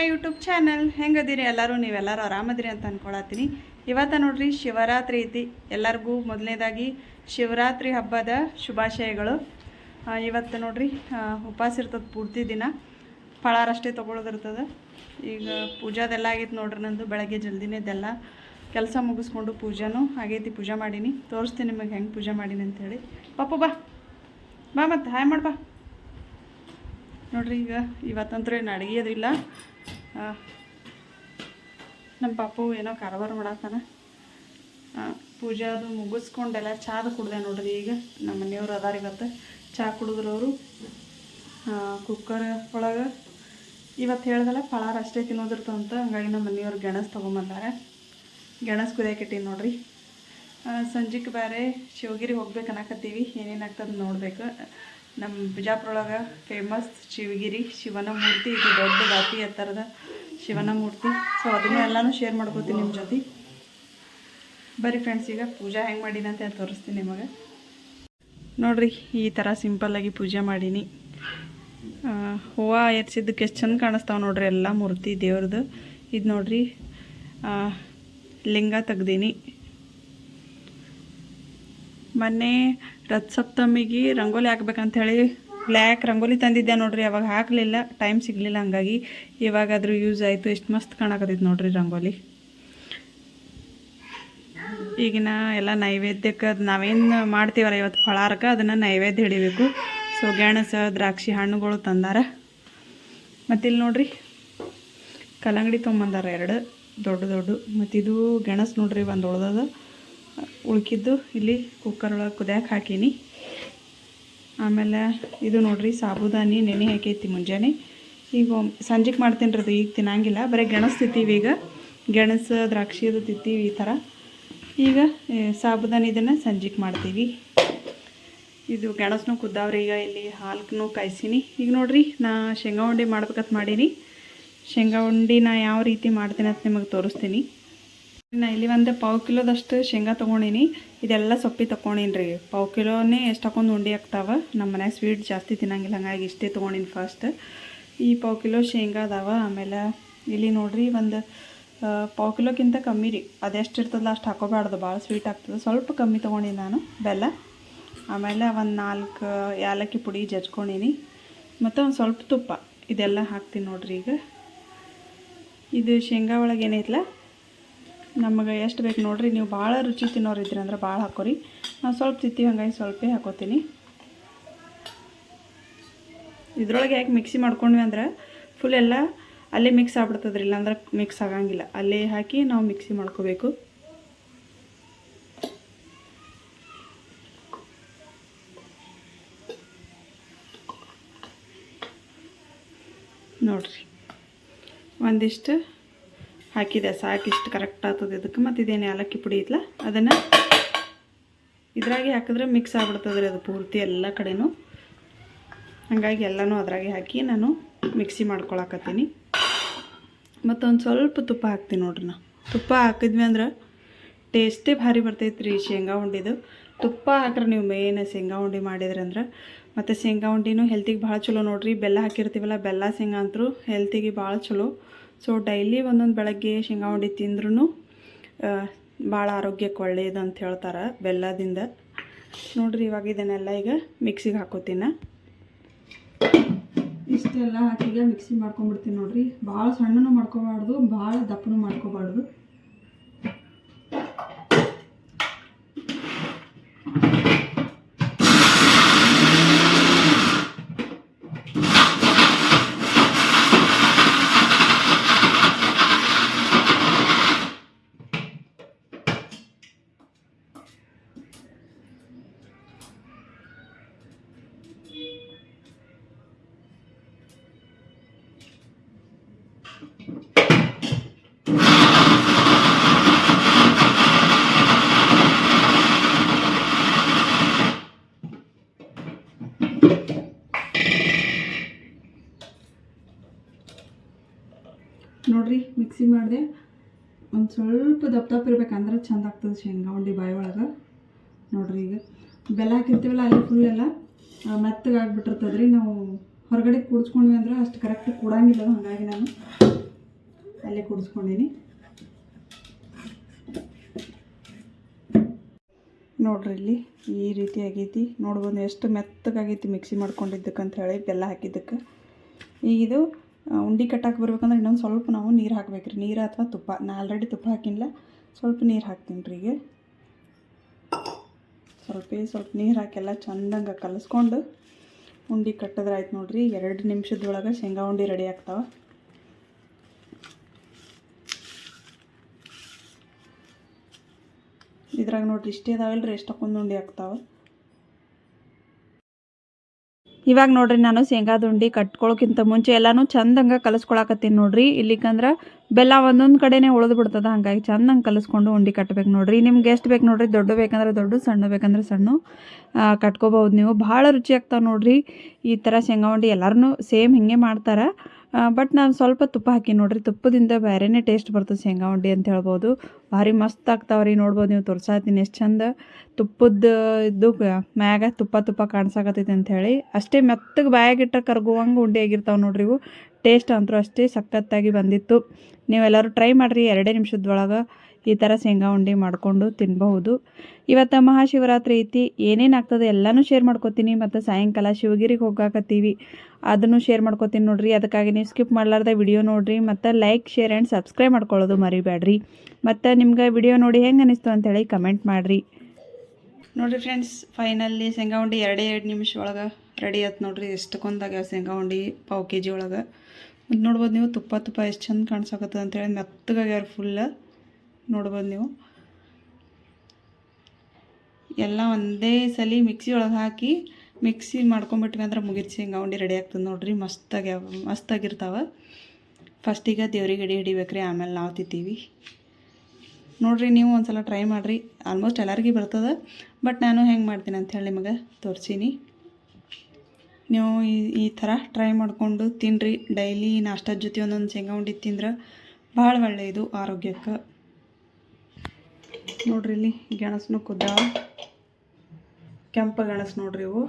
My YouTube channel. ಹೆಂಗದಿರಿ? ಎಲ್ಲರೂ ನೀವೆಲ್ಲರೂ ಆರಾಮದಿರಿ ಅಂತ ಅಂದ್ಕೊಳತ್ತೀನಿ ಇವತ್ತು ನೋಡ್ರಿ ಶಿವರಾತ್ರಿ ಐತಿ. ಎಲ್ಲರಿಗೂ ಮೊದಲನೇದಾಗಿ ಶಿವರಾತ್ರಿ ಹಬ್ಬದ ಶುಭಾಶಯಗಳು. ಇವತ್ತು ನೋಡ್ರಿ ಉಪವಾಸ ಇರ್ತದೆ ಪೂರ್ತಿ ದಿನ. ಫಳಾರಷ್ಟೇ ತೊಗೊಳೋದಿರ್ತದೆ. ಈಗ ಪೂಜಾದೆಲ್ಲ ಆಗೈತೆ ನೋಡ್ರಿ ನಂದು. ಬೆಳಗ್ಗೆ ಜಲ್ದಿನೇದೆಲ್ಲ ಕೆಲಸ ಮುಗಿಸ್ಕೊಂಡು ಪೂಜಾನು ಆಗೈತಿ ಪೂಜೆ ಮಾಡೀನಿ. ತೋರಿಸ್ತೀನಿ ನಿಮಗೆ ಹೆಂಗೆ ಪೂಜೆ ಮಾಡೀನಿ ಅಂಥೇಳಿ ಪಾಪು ಬಾ. ಬಾ ಮತ್ತೆ ಹಾಯ್ ಮಾಡ್ಬಾ ನೋಡ್ರಿ ಈಗ ಇವತ್ತಂತೂ ಏನು ಅಡುಗೆ ಅದು ಇಲ್ಲ. ಆ, ನಮ್ಮ ಪಾಪು ಏನೋ ಕಾರವಾರ ಮಾಡತ್ತಾನ ಪೂಜೆ ಅದು ಮುಗಿಸ್ಕೊಂಡೆಲ್ಲ ಚಾದ ಕುಡ್ದೆ ನೋಡ್ರಿ ಈಗ. ನಮ್ಮ ಮನೆಯವ್ರು ಅದಾರ ಇವತ್ತು. ಚಹಾ ಕುಡಿದ್ರು ಅವರು ಕುಕ್ಕರ್ ಒಳಗೆ. ಇವತ್ತು ಹೇಳ್ದಲ್ಲ ಫಳಾರ ಅಷ್ಟೇ ಅಂತ. ಹಂಗಾಗಿ ನಮ್ಮ ಮನೆಯವ್ರು ಗೆಣಸ್ ತೊಗೊಂಬಂದಾರೆ. ಗೆಣಸ್ ಕುದಿಯಾಕಿಟ್ಟಿನಿ ನೋಡ್ರಿ. ಸಂಜೆಗೆ ಬೇರೆ ಶಿವಗಿರಿ ಹೋಗ್ಬೇಕು ಅನ್ನಕತ್ತೀವಿ. ಏನೇನು ಆಗ್ತದೆ ನೋಡ್ಬೇಕು. ನಮ್ಮ ಬಿಜಾಪುರೊಳಗೆ ಫೇಮಸ್ ಶಿವಗಿರಿ ಶಿವನ ಮೂರ್ತಿ ಇದು ದೊಡ್ಡ ದಾತಿ ಎತ್ತರದ ಶಿವನ ಮೂರ್ತಿ ಸೊ ಅದನ್ನೇ ಎಲ್ಲನೂ ಶೇರ್ ಮಾಡ್ಕೋತೀನಿ ನಿಮ್ಮ ಜೊತೆ. ಬರೀ ಫ್ರೆಂಡ್ಸ್ ಈಗ ಪೂಜಾ ಹೆಂಗೆ ಮಾಡೀನಿ ಅಂತ ತೋರಿಸ್ತೀನಿ ನಿಮಗೆ. ನೋಡ್ರಿ, ಈ ಥರ ಸಿಂಪಲ್ಲಾಗಿ ಪೂಜೆ ಮಾಡೀನಿ. ಹೂವು ಎರ್ಸಿದ್ದಕ್ಕೆ ಎಷ್ಟು ಚಂದ ಕಾಣಿಸ್ತಾವೆ ನೋಡ್ರಿ ಎಲ್ಲ ಮೂರ್ತಿ ದೇವ್ರದ್ದು ಇದು ನೋಡ್ರಿ ಲಿಂಗ ತೆಗ್ದೀನಿ. ಮೊನ್ನೆ ರಥ ಸಪ್ತಮಿಗೆ ರಂಗೋಲಿ ಹಾಕ್ಬೇಕಂತ ಹೇಳಿ ಬ್ಲ್ಯಾಕ್ ರಂಗೋಲಿ ತಂದಿದ್ದೆ ನೋಡ್ರಿ, ಅವಾಗ ಹಾಕಲಿಲ್ಲ ಟೈಮ್ ಸಿಗಲಿಲ್ಲ ಹಂಗಾಗಿ ಇವಾಗ ಅದ್ರ ಯೂಸ್ ಆಯಿತು, ಎಷ್ಟು ಮಸ್ತ್ ಕಾಣಕತ್ತೈತೆ ನೋಡ್ರಿ ರಂಗೋಲಿ. ಈಗಿನ ಎಲ್ಲ ನೈವೇದ್ಯಕ್ಕೆ ಅದು ನಾವೇನು ಮಾಡ್ತೀವಲ್ಲ ಇವತ್ತು ಫಳಾರಕ್ಕೆ ಅದನ್ನು ನೈವೇದ್ಯ ಹಿಡಿಬೇಕು. ಸೊ ಗೆಣಸ, ದ್ರಾಕ್ಷಿ ಹಣ್ಣುಗಳು ತಂದಾರ. ಮತ್ತಿಲ್ಲಿ ನೋಡ್ರಿ, ಕಲ್ಲಂಗಡಿ ತೊಗೊಂಬಂದಾರ ಎರಡು, ದೊಡ್ಡ ದೊಡ್ಡ. ಮತ್ತಿದು ಗೆಣಸು ನೋಡ್ರಿ, ಒಂದು ಉಳ್ದದ. ಉಳ್ಕಿದ್ದು ಇಲ್ಲಿ ಕುಕ್ಕರ್ ಒಳಗೆ ಕುದ್ಯಾಕೆ ಹಾಕೀನಿ. ಆಮೇಲೆ ಇದು ನೋಡ್ರಿ ಸಾಬುದಾನಿ, ನೆನೆ ಹಾಕೈತಿ ಮುಂಜಾನೆ. ಈಗ ಸಂಜೆಗೆ ಮಾಡ್ತೀನಿ ರೀ ಅದು, ಈಗ ತಿನ್ನಂಗಿಲ್ಲ. ಬರೀ ಗೆಣಸು ತಿತ್ತೀವಿ ಈಗ. ಗೆಣಸು, ದ್ರಾಕ್ಷಿ ಅದು ತಿತ್ತೀವಿ ಈ ಥರ. ಈಗ ಸಾಬುದಾನಿ ಇದನ್ನು ಸಂಜೆಗೆ ಮಾಡ್ತೀವಿ. ಇದು ಗೆಣಸನು ಕುದ್ದಾವ್ರಿ ಈಗ, ಇಲ್ಲಿ ಹಾಲ್ಕನು ಕಾಯಿಸೀನಿ. ಈಗ ನೋಡ್ರಿ, ನಾ ಶೇಂಗಾ ಉಂಡೆ ಮಾಡ್ಬೇಕಂತ ಮಾಡೀನಿ. ಶೇಂಗಾ ಉಂಡೆ ನಾ ಯಾವ ರೀತಿ ಮಾಡ್ತೀನಿ ಅಂತ ನಿಮಗೆ ತೋರಿಸ್ತೀನಿ. ನಾ ಇಲ್ಲಿ ಒಂದು ಪಾವು ಕಿಲೋದಷ್ಟು ಶೇಂಗಾ ತೊಗೊಂಡೀನಿ. ಇದೆಲ್ಲ ಸೊಪ್ಪಿ ತೊಗೊಂಡೀನಿ ರೀ ಪಾವು ಕಿಲೋನೇ ಎಷ್ಟು ಹಾಕೊಂಡು ಉಂಡೆ ಆಗ್ತಾವ? ನಮ್ಮ ಮನ್ಯಾಗ ಸ್ವೀಟ್ ಜಾಸ್ತಿ ತಿನ್ನಂಗಿಲ್ಲ, ಹಂಗಾಗಿ ಇಷ್ಟೇ ತೊಗೊಂಡೀನಿ ಫಸ್ಟ್ ಈ ಪಾವು ಕಿಲೋ ಶೇಂಗಾ ಅದಾವ, ಆಮೇಲೆ ಇಲ್ಲಿ ನೋಡ್ರಿ ಒಂದು ಪಾವು ಕಿಲೋಕ್ಕಿಂತ ಕಮ್ಮಿ ರೀ. ಅದೆಷ್ಟು ಇರ್ತದಲ್ಲ ಅಷ್ಟು ಹಾಕೋಬಾರ್ದು, ಭಾಳ ಸ್ವೀಟ್ ಆಗ್ತದೆ. ಸ್ವಲ್ಪ ಕಮ್ಮಿ ತೊಗೊಂಡೀನಿ ನಾನು, ಬೆಲ್ಲ. ಆಮೇಲೆ ಒಂದು ನಾಲ್ಕು ಏಲಕ್ಕಿ ಪುಡಿ ಜಜ್ಕೊಂಡೀನಿ. ಮತ್ತು ಒಂದು ಸ್ವಲ್ಪ ತುಪ್ಪ. ಇದೆಲ್ಲ ಹಾಕ್ತೀನಿ ನೋಡ್ರಿ ಈಗ. ಇದು ಶೇಂಗಾ ಒಳಗೆ ಏನೈತಲ್ಲ ನಮಗೆ ಎಷ್ಟು ಬೇಕು ನೋಡ್ರಿ. ನೀವು ಭಾಳ ರುಚಿ ತಿನ್ನೋರು ಇದ್ರಿ ಅಂದ್ರೆ ಭಾಳ ಹಾಕೋರಿ. ನಾವು ಸ್ವಲ್ಪ ತಿತ್ತೀವಿ ಹಂಗಾಗಿ ಸ್ವಲ್ಪ ಹಾಕೋತೀನಿ. ಇದ್ರೊಳಗೆ ಯಾಕೆ ಮಿಕ್ಸಿ ಮಾಡ್ಕೊಂಡ್ವಿ ಅಂದ್ರೆ ಫುಲ್ ಎಲ್ಲ ಅಲ್ಲೇ ಮಿಕ್ಸ್ ಆಗ್ಬಿಡ್ತದ್ರಿ, ಇಲ್ಲಾಂದ್ರೆ ಮಿಕ್ಸ್ ಆಗಂಗಿಲ್ಲ. ಅಲ್ಲೇ ಹಾಕಿ ನಾವು ಮಿಕ್ಸಿ ಮಾಡ್ಕೋಬೇಕು. ನೋಡ್ರಿ. ಒಂದಿಷ್ಟು ಹಾಕಿದೆ ಸಾಕಿಷ್ಟು ಕರೆಕ್ಟ್ ಆಗ್ತದೆ. ಇದಕ್ಕೆ ಮತ್ತು ಇದೇನು ಏಲಕ್ಕಿ ಪುಡಿ ಐತ್ಲ? ಅದನ್ನು ಇದ್ರಾಗೆ ಹಾಕಿದ್ರೆ ಮಿಕ್ಸ್ ಆಗ್ಬಿಡ್ತದ್ರಿ ಅದು ಪೂರ್ತಿ ಎಲ್ಲ ಕಡೆನೂ. ಹಾಗಾಗಿ ಎಲ್ಲನೂ ಅದ್ರಾಗೆ ಹಾಕಿ ನಾನು ಮಿಕ್ಸಿ ಮಾಡ್ಕೊಳಕತ್ತೀನಿ. ಮತ್ತೊಂದು ಸ್ವಲ್ಪ ತುಪ್ಪ ಹಾಕ್ತೀನಿ ನೋಡ್ರಿ ನಾ. ತುಪ್ಪ ಹಾಕಿದ್ವಿ ಅಂದ್ರೆ ಟೇಸ್ಟೇ ಭಾರಿ ಬರ್ತೈತೆ ರೀ ಶೇಂಗಾ ಉಂಡಿದು. ತುಪ್ಪ ಹಾಕ್ರೆ ನೀವು ಮೇನ್ ಶೇಂಗಾ ಉಂಡೆ ಮಾಡಿದ್ರಿ ಅಂದ್ರೆ. ಮತ್ತು ಶೇಂಗಾ ಉಂಡಿನೂ ಹೆಲ್ತಿಗೆ ಭಾಳ ಚಲೋ ನೋಡ್ರಿ. ಬೆಲ್ಲ ಹಾಕಿರ್ತೀವಲ್ಲ, ಬೆಲ್ಲ ಶೇಂಗಾ ಅಂತರೂ ಹೆಲ್ತಿಗೆ ಭಾಳ ಚಲೋ. ಸೊ ಡೈಲಿ ಒಂದೊಂದು ಬೆಳಗ್ಗೆ ಶೇಂಗಾ ಉಂಡಿ ತಿಂದ್ರೂ ಭಾಳ ಆರೋಗ್ಯಕ್ಕೆ ಒಳ್ಳೆಯದು ಅಂತ ಹೇಳ್ತಾರೆ ಬೆಲ್ಲದಿಂದ. ನೋಡ್ರಿ ಇವಾಗ ಇದನ್ನೆಲ್ಲ ಈಗ ಮಿಕ್ಸಿಗೆ ಹಾಕೋತೀನಿ. ಇಷ್ಟೆಲ್ಲ ಹಾಕಿಗೆ ಮಿಕ್ಸಿ ಮಾಡ್ಕೊಂಡ್ಬಿಡ್ತೀನಿ ನೋಡ್ರಿ. ಭಾಳ ಸಣ್ಣನೂ ಮಾಡ್ಕೋಬಾರ್ದು, ಭಾಳ ದಪ್ಪನೂ ಮಾಡ್ಕೋಬಾರ್ದು. ಮಿಕ್ಸಿ ಮಾಡಿದೆ. ಒಂದು ಸ್ವಲ್ಪ ದಪ್ಪ ದಪ್ಪ ಇರ್ಬೇಕಂದ್ರೆ ಚಂದ ಆಗ್ತದೆ ಶೇಂಗಾ ಉಂಡೆ ಬಾಯಿ ಒಳಗೆ. ನೋಡ್ರಿ ಈಗ. ಬೆಲ್ಲ ಹಾಕಿರ್ತೀವಲ್ಲ ಅಲ್ಲಿ ಫುಲ್ ಎಲ್ಲ ಮೆತ್ತಗೆ ಆಗಿಬಿಟ್ಟಿರ್ತದೆ ರೀ ನಾವು ಹೊರಗಡೆ ಕೂಡಿಸ್ಕೊಂಡ್ವಿ ಅಂದ್ರೆ ಅಷ್ಟು ಕರೆಕ್ಟ್ ಕೂಡಂಗಿಲ್ಲ ಹಾಗಾಗಿ ನಾನು ಅಲ್ಲೇ ಕೂಡಿಸ್ಕೊಂಡೀನಿ. ನೋಡ್ರಿ ಇಲ್ಲಿ ಈ ರೀತಿ ಆಗೈತಿ. ನೋಡ್ಬೋದು ಎಷ್ಟು ಮೆತ್ತಗಾಗೈತಿ ಮಿಕ್ಸಿ ಮಾಡ್ಕೊಂಡಿದ್ದಕ್ಕೆ ಅಂತ ಹೇಳಿ ಬೆಲ್ಲ ಹಾಕಿದ್ದಕ್ಕೆ. ಈಗ ಇದು ಆ, ಉಂಡೆ ಕಟ್ಟಕ್ಕೆ ಬರ್ಬೇಕಂದ್ರೆ ಇನ್ನೊಂದು ಸ್ವಲ್ಪ ನಾವು ನೀರು ಹಾಕ್ಬೇಕ್ರಿ ನೀರು ಅಥವಾ ತುಪ್ಪ. ನಾ ಆಲ್ರೆಡಿ ತುಪ್ಪ ಹಾಕಿಲ್ಲ ಸ್ವಲ್ಪ ನೀರು ಹಾಕ್ತೀನಿ ರೀ ಈಗ. ಸ್ವಲ್ಪ ಸ್ವಲ್ಪ ನೀರು ಹಾಕಿ ಎಲ್ಲ ಚಂದಂಗೆ ಕಲಿಸ್ಕೊಂಡು ಉಂಡೆ ಕಟ್ಟಿದ್ರೆ ಆಯ್ತು ನೋಡ್ರಿ. ಎರಡು ನಿಮಿಷದೊಳಗೆ ಶೇಂಗಾ ಉಂಡೆ ರೆಡಿ ಆಗ್ತಾವೆ. ಇದ್ರಾಗ ನೋಡ್ರಿ ಇಷ್ಟೇ ಇದಾವಲ್ರಿ ಎಷ್ಟಕ್ಕೊಂದು ಉಂಡೆ ಆಗ್ತಾವೆ. ಇವಾಗ ನೋಡ್ರಿ ನಾನು ಶೇಂಗಾದ ಉಂಡೆ ಕಟ್ಕೊಳ್ಳೋಕ್ಕಿಂತ ಮುಂಚೆ ಎಲ್ಲಾನು ಚಂದಂಗೆ ಕಲಿಸ್ಕೊಳಕತ್ತೀನಿ ನೋಡ್ರಿ. ಇಲ್ಲಿಕಂದ್ರೆ ಬೆಲ್ಲ ಒಂದೊಂದು ಕಡೆನೇ ಉಳಿದು ಬಿಡ್ತದ, ಹಾಗಾಗಿ ಚಂದಂಗೆ ಕಲಿಸ್ಕೊಂಡು ಉಂಡೆ ಕಟ್ಬೇಕು ನೋಡ್ರಿ. ನಿಮ್ಗೆ ಎಷ್ಟು ಬೇಕು ನೋಡ್ರಿ? ದೊಡ್ಡ ಬೇಕಂದ್ರೆ ದೊಡ್ಡ, ಸಣ್ಣ ಬೇಕಂದ್ರೆ ಸಣ್ಣ ಕಟ್ಕೋಬಹುದು ನೀವು. ಭಾಳ ರುಚಿ ಆಗ್ತಾವೆ ನೋಡ್ರಿ. ಈ ಥರ ಶೇಂಗಾ ಉಂಡೆ ಎಲ್ಲರೂ ಸೇಮ್ ಹಿಂಗೆ ಮಾಡ್ತಾರೆ. ಬಟ್ ನಾನು ಸ್ವಲ್ಪ ತುಪ್ಪ ಹಾಕಿ ನೋಡ್ರಿ, ತುಪ್ಪದಿಂದ ಬೇರೆನೇ ಟೇಸ್ಟ್ ಬರ್ತದೆ ಶೇಂಗಾ ಉಂಡೆ ಅಂತ ಹೇಳ್ಬೋದು. ಭಾರಿ ಮಸ್ತ್ ಆಗ್ತಾವೆ ರೀ, ನೋಡ್ಬೋದು ನೀವು ತೋರ್ಸಾತೀನಿ, ಎಷ್ಟು ಚಂದ ತುಪ್ಪದ ಇದ್ದು ಮ್ಯಾಗ ತುಪ್ಪ ತುಪ್ಪ ಕಾಣಿಸಾಕತ್ತೈತಿ ಅಂತ ಹೇಳಿ. ಅಷ್ಟೇ ಮೆತ್ತಗೆ ಬಾಯಾಗಿಟ್ಟ ಕರ್ಗುವಂಗೆ ಉಂಡೆ ಆಗಿರ್ತಾವೆ ನೋಡ್ರಿ ಇವು. ಟೇಸ್ಟ್ ಅಂತೂ ಅಷ್ಟೇ ಸಖತ್ತಾಗಿ ಬಂದಿತ್ತು. ನೀವೆಲ್ಲರೂ ಟ್ರೈ ಮಾಡಿರಿ, ಎರಡೇ ನಿಮಿಷದೊಳಗೆ ಈ ಥರ ಶೇಂಗಾ ಉಂಡೆ ಮಾಡಿಕೊಂಡು ತಿನ್ಬಹುದು. ಇವತ್ತು ಮಹಾಶಿವರಾತ್ರಿ ಐತಿ, ಏನೇನು ಆಗ್ತದೆ ಎಲ್ಲನೂ ಶೇರ್ ಮಾಡ್ಕೋತೀನಿ. ಮತ್ತು ಸಾಯಂಕಾಲ ಶಿವಗಿರಿಗೆ ಹೋಗಾಕತ್ತೀವಿ, ಅದನ್ನು ಶೇರ್ ಮಾಡ್ಕೋತೀನಿ ನೋಡ್ರಿ. ಅದಕ್ಕಾಗಿ ನೀವು ಸ್ಕಿಪ್ ಮಾಡಲಾರ್ದೆ ವಿಡಿಯೋ ನೋಡಿರಿ. ಮತ್ತು ಲೈಕ್ ಶೇರ್ ಆ್ಯಂಡ್ ಸಬ್ಸ್ಕ್ರೈಬ್ ಮಾಡ್ಕೊಳ್ಳೋದು ಮರಿಬೇಡ್ರಿ ಮತ್ತು ನಿಮ್ಗೆ ವಿಡಿಯೋ ನೋಡಿ ಹೆಂಗೆ ಅನಿಸ್ತು ಅಂತೇಳಿ ಕಮೆಂಟ್ ಮಾಡಿರಿ. ನೋಡಿರಿ ಫ್ರೆಂಡ್ಸ್ ಫೈನಲ್ಲಿ ಶೇಂಗಾ ಉಂಡೆ ಎರಡೇ ಎರಡು ನಿಮಿಷ ಒಳಗೆ ರೆಡಿ ಆಯ್ತು ನೋಡ್ರಿ. ಎಷ್ಟಕ್ಕೊಂದಾಗ ಶೇಂಗಾ ಉಂಡೆ ಪಾವು ಕೆ ಜಿ ಒಳಗೆ ನೋಡ್ಬೋದು ನೀವು ತುಪ್ಪ ತುಪ್ಪ ಎಷ್ಟು ಚಂದ ಕಾಣಿಸಕತ್ತದ ಅಂತೇಳಿ ಮೆತ್ತಗಾಗ್ಯಾರ ಫುಲ್ಲ ನೋಡ್ಬೋದು ನೀವು. ಎಲ್ಲ ಒಂದೇ ಸಲ ಮಿಕ್ಸಿ ಒಳಗೆ ಹಾಕಿ ಮಿಕ್ಸಿ ಮಾಡ್ಕೊಂಬಿಟ್ವಿ ಅಂದ್ರೆ ಮುಗಿದು ಶೇಂಗಾ ಉಂಡೆ ರೆಡಿ ಆಗ್ತದೆ ನೋಡ್ರಿ. ಮಸ್ತಾಗಿ ಮಸ್ತಾಗಿರ್ತಾವೆ ಫಸ್ಟಿಗೆ ದೇವ್ರಿಗೆ ಎಡಿ ಹಿಡಿಬೇಕ್ರಿ, ಆಮೇಲೆ ನಾವು ತಿಂತೀವಿ. ನೋಡ್ರಿ ನೀವು ಒಂದು ಸಲ ಟ್ರೈ ಮಾಡಿರಿ. ಆಲ್ಮೋಸ್ಟ್ ಎಲ್ಲರಿಗೂ ಬರ್ತದೆ. ಬಟ್ ನಾನು ಹೆಂಗೆ ಮಾಡ್ತೀನಿ ಅಂಥೇಳಿ ನಿಮಗೆ ತೋರಿಸೀನಿ. ನೀವು ಈ ಈ ಥರ ಟ್ರೈ ಮಾಡಿಕೊಂಡು ತಿನ್ನಿರಿ ಡೈಲಿ ನಾಷ್ಟದ ಜೊತೆ ಒಂದೊಂದು ಶೇಂಗಾ ಉಂಡೆ ತಿಂದ್ರೆ ಭಾಳ ಒಳ್ಳೆಯದು ಆರೋಗ್ಯಕ್ಕೆ. ನೋಡ್ರಿ ಇಲ್ಲಿ ಗೆಣಸನು ಕುದ್ದಾವ ಕೆಂಪು ಗೆಣಸು ನೋಡ್ರಿ ಇವು.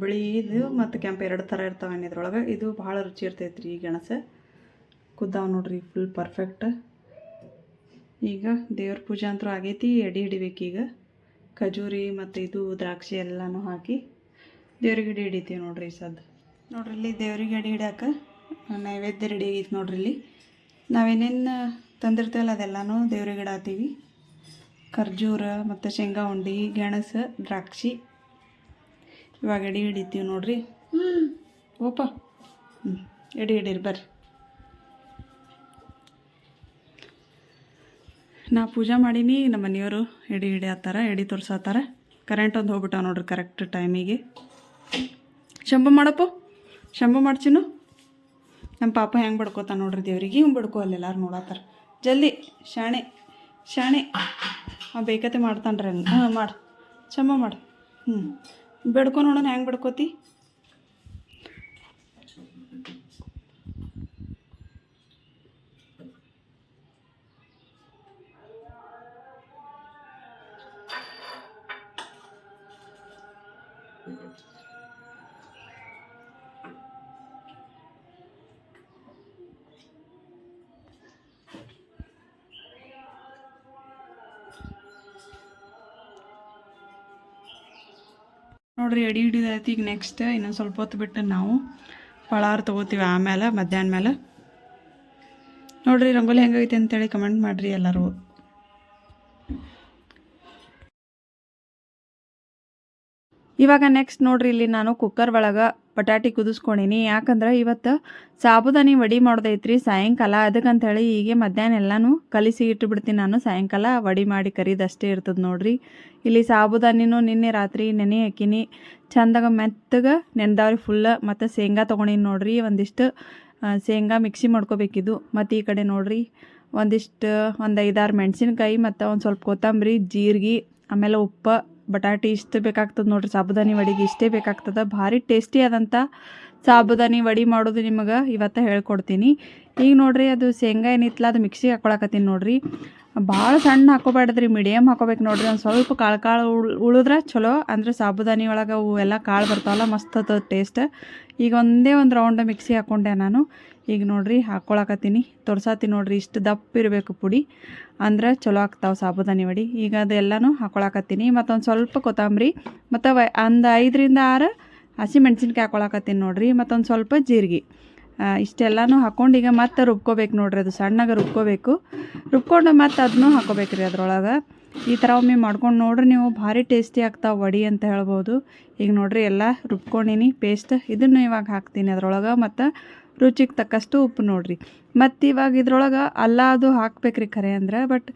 ಬಿಳಿ ಇದು ಮತ್ತು ಕೆಂಪು ಎರಡು ಥರ ಇರ್ತಾವೆ ಇದ್ರೊಳಗೆ. ಇದು ಭಾಳ ರುಚಿ ಇರ್ತೈತೆ ರೀ ಈ ಗೆಣಸು. ಕುದ್ದಾವ ನೋಡ್ರಿ ಫುಲ್ ಪರ್ಫೆಕ್ಟ್ ಈಗ ದೇವ್ರ ಪೂಜೆ ಅಂತೂ ಆಗೈತಿ, ಎಡೆ ಹಿಡಿಬೇಕೀಗ ಖಜೂರಿ ಮತ್ತು ಇದು ದ್ರಾಕ್ಷಿ ಎಲ್ಲನೂ ಹಾಕಿ ದೇವ್ರಿಗೆ ಎಡಿ ಹಿಡಿತೀವಿ ನೋಡ್ರಿ ಈ ಸದ್ದು. ನೋಡ್ರಿ ಇಲ್ಲಿ ದೇವ್ರಿಗೆ ಎಡಿ ಹಿಡಿಯಾಕ ನೈವೇದ್ಯ ರೆಡಿ ಆಗೈತಿ ನೋಡ್ರಿ ಇಲ್ಲಿ. ನಾವೇನೇನು ತಂದಿರ್ತೇವಲ್ಲ ಅದೆಲ್ಲನೂ ದೇವ್ರಿಗೆ ಇಡಾತೀವಿ. ಖರ್ಜೂರ ಮತ್ತು ಶೇಂಗಾ ಉಂಡಿ, ಗೆಣಸು, ದ್ರಾಕ್ಷಿ ಇವಾಗ ಎಡಿ ಹಿಡಿತೀವಿ ನೋಡ್ರಿ. ಓಪ. ಹ್ಞೂ ಎಡಿ ಹಿಡೀರಿ ಬರ್ರಿ. ನಾ ಪೂಜೆ ಮಾಡೀನಿ, ನಮ್ಮ ಮನೆಯವರು ಎಡಿ ಹಿಡಿಯತ್ತಾರ, ಎಡಿ ತೋರ್ಸತ್ತಾರ. ಕರೆಂಟ್ ಒಂದು ಹೋಗ್ಬಿಟ್ಟಾವ ನೋಡ್ರಿ ಕರೆಕ್ಟ್ ಟೈಮಿಗೆ ಶಂಭು ಮಾಡಪ್ಪು. ಶಂಭು ಮಾಡ್ಚಿನು ನಮ್ಮ ಪಾಪ ಹೆಂಗೆ ಬಡ್ಕೋತಾನೆ ನೋಡ್ರಿ ದೇವ್ರಿಗೆ ಹಿಂಗೆ ಬಡ್ಕೋ ಅಲ್ಲಿ ಎಲ್ಲಾರು ನೋಡತ್ತಾರ. ಜಲ್ದಿ, ಶಾಣೆ ಶಾಣೆ. ಬೇಕತೆ ಮಾಡ್ತಾನ್ರಿ ಹಂಗೆ. ಹಾಂ ಮಾಡು. ಚಮ್ಮ ಮಾಡು. ಹ್ಞೂ ಬೆಡ್ಕೊ ನೋಡೋಣ ಹೆಂಗೆ ಬಡ್ಕೋತಿ? ನೋಡ್ರಿ ಎಡಿ ಹಿಡಿದೈತಿ ಈಗ ನೆಕ್ಸ್ಟ್ ಇನ್ನೊಂದು ಸ್ವಲ್ಪ ಹೊತ್ತು ಬಿಟ್ಟು ನಾವು ಪಳಾರ್ ತೊಗೋತೀವಿ ಆಮೇಲೆ ಮಧ್ಯಾಹ್ನ ಮೇಲೆ. ನೋಡ್ರಿ ರಂಗೋಲಿ ಹೆಂಗೈತೆ ಅಂತೇಳಿ ಕಮೆಂಟ್ ಮಾಡಿರಿ ಎಲ್ಲರೂ ಇವಾಗ ನೆಕ್ಸ್ಟ್ ನೋಡ್ರಿ ಇಲ್ಲಿ ನಾನು ಕುಕ್ಕರ್ ಒಳಗೆ ಬಟಾಟಿ ಕುದಿಸ್ಕೊಂಡೀನಿ. ಯಾಕಂದ್ರೆ ಇವತ್ತು ಸಾಬುದಾನಿ ವಡಿ ಮಾಡೋದೈತ್ರಿ ಸಾಯಂಕಾಲ. ಅದಕ್ಕಂತೇಳಿ ಹೀಗೆ ಮಧ್ಯಾಹ್ನ ಎಲ್ಲನೂ ಕಲಿಸಿ ಇಟ್ಟುಬಿಡ್ತೀನಿ ನಾನು. ಸಾಯಂಕಾಲ ವಡಿ ಮಾಡಿ ಕರಿದಷ್ಟೇ ಇರ್ತದೆ ನೋಡ್ರಿ. ಇಲ್ಲಿ ಸಾಬುದಾನಿನೂ ನಿನ್ನೆ ರಾತ್ರಿ ನೆನೆ ಹಾಕಿನಿ. ಚಂದಾಗ ಮೆತ್ತಗೆ ನೆನೆದವ್ರಿ ಫುಲ್ಲ ಮತ್ತು ಶೇಂಗಾ ತೊಗೊಂಡಿನಿ ನೋಡ್ರಿ. ಒಂದಿಷ್ಟು ಶೇಂಗಾ ಮಿಕ್ಸಿ ಮಾಡ್ಕೋಬೇಕಿದು. ಮತ್ತು ಈ ಕಡೆ ನೋಡ್ರಿ. ಒಂದಿಷ್ಟು, ಒಂದು ಐದಾರು ಮೆಣಸಿನ್ಕಾಯಿ ಮತ್ತು ಒಂದು ಸ್ವಲ್ಪ ಕೊತ್ತಂಬರಿ, ಜೀರಿಗೆ, ಆಮೇಲೆ ಉಪ್ಪು ಬಟಾಟಿ ಇಷ್ಟು ಬೇಕಾಗ್ತದೆ ನೋಡ್ರಿ. ಸಾಬುದಾನಿ ವಡಿಗೆ ಇಷ್ಟೇ ಬೇಕಾಗ್ತದೆ. ಭಾರಿ ಟೇಸ್ಟಿ ಆದಂಥ ಸಾಬುದಾನಿ ವಡಿ ಮಾಡೋದು ನಿಮಗೆ ಇವತ್ತು ಹೇಳ್ಕೊಡ್ತೀನಿ. ಈಗ ನೋಡ್ರಿ ಅದು ಶೇಂಗಾ ಏನಿತ್ತಲ್ಲ, ಅದು ಮಿಕ್ಸಿಗೆ ಹಾಕೊಳಕತ್ತೀನಿ ನೋಡ್ರಿ. ಭಾಳ ಸಣ್ಣ ಹಾಕೋಬೇಡ್ರಿ ಮೀಡಿಯಮ್ ಹಾಕೋಬೇಕು ನೋಡ್ರಿ. ಒಂದು ಸ್ವಲ್ಪ ಕಾಳು ಕಾಳು ಉಳ್, ಉಳಿದ್ರೆ ಚಲೋ. ಅಂದ್ರೆ ಸಾಬುದಾನಿ ಒಳಗೆ ಅವು ಎಲ್ಲ ಕಾಳು ಬರ್ತಾವಲ್ಲ, ಮಸ್ತ್ ಆತದ ಟೇಸ್ಟ್ ಈಗ ಒಂದೇ ಒಂದು ರೌಂಡ್ ಮಿಕ್ಸಿ ಹಾಕ್ಕೊಂಡೆ ನಾನು. ಈಗ ನೋಡ್ರಿ ಹಾಕ್ಕೊಳಕತ್ತೀನಿ ತೋರ್ಸಾತೀನಿ ನೋಡ್ರಿ ಇಷ್ಟು ದಪ್ಪ ಇರಬೇಕು ಪುಡಿ. ಅಂದ್ರೆ ಚಲೋ ಆಗ್ತಾವೆ ಸಾಬುದಾನಿ ವಡಿ. ಈಗ ಅದೆಲ್ಲನೂ ಹಾಕ್ಕೊಳಕತ್ತೀನಿ ಮತ್ತೊಂದು ಸ್ವಲ್ಪ ಕೊತ್ತಂಬರಿ, ಮತ್ತು ವ ಒಂದು ಐದರಿಂದ ಆರು ಹಸಿ ಮೆಣಸಿನ್ಕಾಯಿ ಹಾಕೊಳಕತ್ತೀನಿ ನೋಡ್ರಿ. ಮತ್ತೊಂದು ಸ್ವಲ್ಪ ಜೀರಿಗೆ. ಇಷ್ಟೆಲ್ಲಾನು ಇಷ್ಟೆಲ್ಲನೂ ಹಾಕ್ಕೊಂಡು ಈಗ ಮತ್ತೆ ರುಬ್ಕೋಬೇಕು ನೋಡ್ರಿ ಅದು. ಸಣ್ಣಗೆ ರುಬ್ಕೋಬೇಕು. ರುಬ್ಕೊಂಡು ಮತ್ತೆ ಅದನ್ನೂ ಹಾಕೋಬೇಕು ರೀ ಅದ್ರೊಳಗೆ. ಈ ಥರ ಒಮ್ಮೆ ಮಾಡ್ಕೊಂಡು ನೋಡ್ರಿ ನೀವು. ಭಾರಿ ಟೇಸ್ಟಿ ಆಗ್ತಾವೆ ವಡಿ ಅಂತ ಹೇಳ್ಬೋದು. ಈಗ ನೋಡ್ರಿ ಎಲ್ಲ ರುಬ್ಕೊಂಡಿನಿ, ಪೇಸ್ಟ್. ಇದನ್ನು ಇವಾಗ ಹಾಕ್ತೀನಿ ಅದ್ರೊಳಗೆ. ಮತ್ತು ರುಚಿಗೆ ತಕ್ಕಷ್ಟು ಉಪ್ಪು ನೋಡ್ರಿ. ಮತ್ತು ಇವಾಗ ಇದ್ರೊಳಗೆ ಅಲ್ಲ ಅದು ಹಾಕ್ಬೇಕ್ರಿ ಖರೆ ಅಂದ್ರೆ ಬಟ್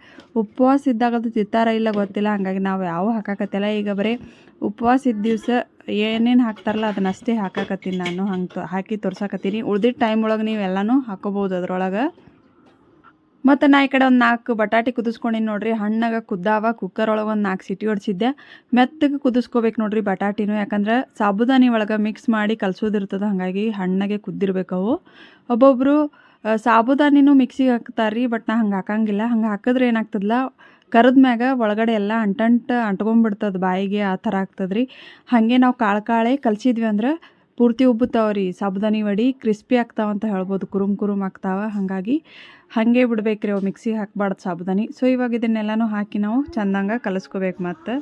ಉಪವಾಸ ಇದ್ದಾಗ ಅದು ತಿಂತಾರ ಇಲ್ಲ ಗೊತ್ತಿಲ್ಲ, ಹಂಗಾಗಿ ನಾವು ಯಾವ ಹಾಕಾಕತ್ತಿಲ್ಲ. ಈಗ ಬರೀ ಉಪವಾಸ ಇದ್ದ ದಿವಸ ಏನೇನು ಹಾಕ್ತಾರಲ್ಲ ಅದನ್ನಷ್ಟೇ ಹಾಕಾಕತ್ತೀನಿ ನಾನು, ಹಂಗೆ ಹಾಕಿ ತೋರ್ಸಾಕತ್ತೀನಿ. ಉಳ್ದಿದ್ದ ಟೈಮ್ ಒಳಗೆ ನೀವು ಎಲ್ಲನೂ ಹಾಕೋಬೋದು ಅದ್ರೊಳಗೆ. ಮತ್ತು ನಾ ಈ ಕಡೆ ಒಂದು ನಾಲ್ಕು ಬಟಾಟೆ ಕುದಿಸ್ಕೊಂಡಿನಿ ನೋಡ್ರಿ. ಹಣ್ಣಾಗ ಕುದ್ದಾವ ಕುಕ್ಕರ್ ಒಳಗೆ ಒಂದು ನಾಲ್ಕು ಸಿಟಿ ಹೊಡ್ಸಿದ್ದೆ. ಮೆತ್ತಗೆ ಕುದಿಸ್ಕೋಬೇಕು ನೋಡ್ರಿ ಬಟಾಟಿನೂ. ಯಾಕಂದ್ರೆ ಸಾಬುದಾನಿ ಒಳಗೆ ಮಿಕ್ಸ್ ಮಾಡಿ ಕಲಸೋದಿರ್ತದೆ ಹಾಗಾಗಿ ಹಣ್ಣಾಗೆ ಕುದ್ದಿರ್ಬೇಕು ಅವು. ಒಬ್ಬೊಬ್ಬರು ಸಾಬುದಾನಿನೂ ಮಿಕ್ಸಿಗೆ ಹಾಕ್ತಾರೆ ರೀ ಬಟ್ ನಾ ಹಂಗೆ ಹಾಕಂಗಿಲ್ಲ. ಹಂಗೆ ಹಾಕಿದ್ರೆ ಏನಾಗ್ತದಲ್ಲ ಕರೆದ ಮ್ಯಾಗ ಒಳಗಡೆ ಎಲ್ಲ ಅಂಟಂಟು ಅಂಟ್ಕೊಂಡ್ಬಿಡ್ತದೆ ಬಾಯಿಗೆ, ಆ ಥರ ಆಗ್ತದೆ ರೀ ಹಾಗೆ ನಾವು ಕಾಳು ಕಾಳೆ ಕಲ್ಸಿದ್ವಿ ಅಂದ್ರೆ ಪೂರ್ತಿ ಉಬ್ಬುತ್ತಾವ ರೀ. ಸಾಬುದಾನಿ ವಡಿ ಕ್ರಿಸ್ಪಿ ಆಗ್ತಾವ ಅಂತ ಹೇಳ್ಬೋದು. ಕುರುಮ್ ಕುರುಮ್ ಆಗ್ತಾವ. ಹಾಗಾಗಿ ಹಾಗೆ ಬಿಡ್ಬೇಕ್ರಿ ಅವು ಮಿಕ್ಸಿಗೆ ಹಾಕ್ಬಾರ್ದು ಸಾಬುದಾನಿ. ಸೊ ಇವಾಗ ಇದನ್ನೆಲ್ಲನೂ ಹಾಕಿ ನಾವು ಚಂದಂಗೆ ಕಲಿಸ್ಕೋಬೇಕು ಮತ್ತು.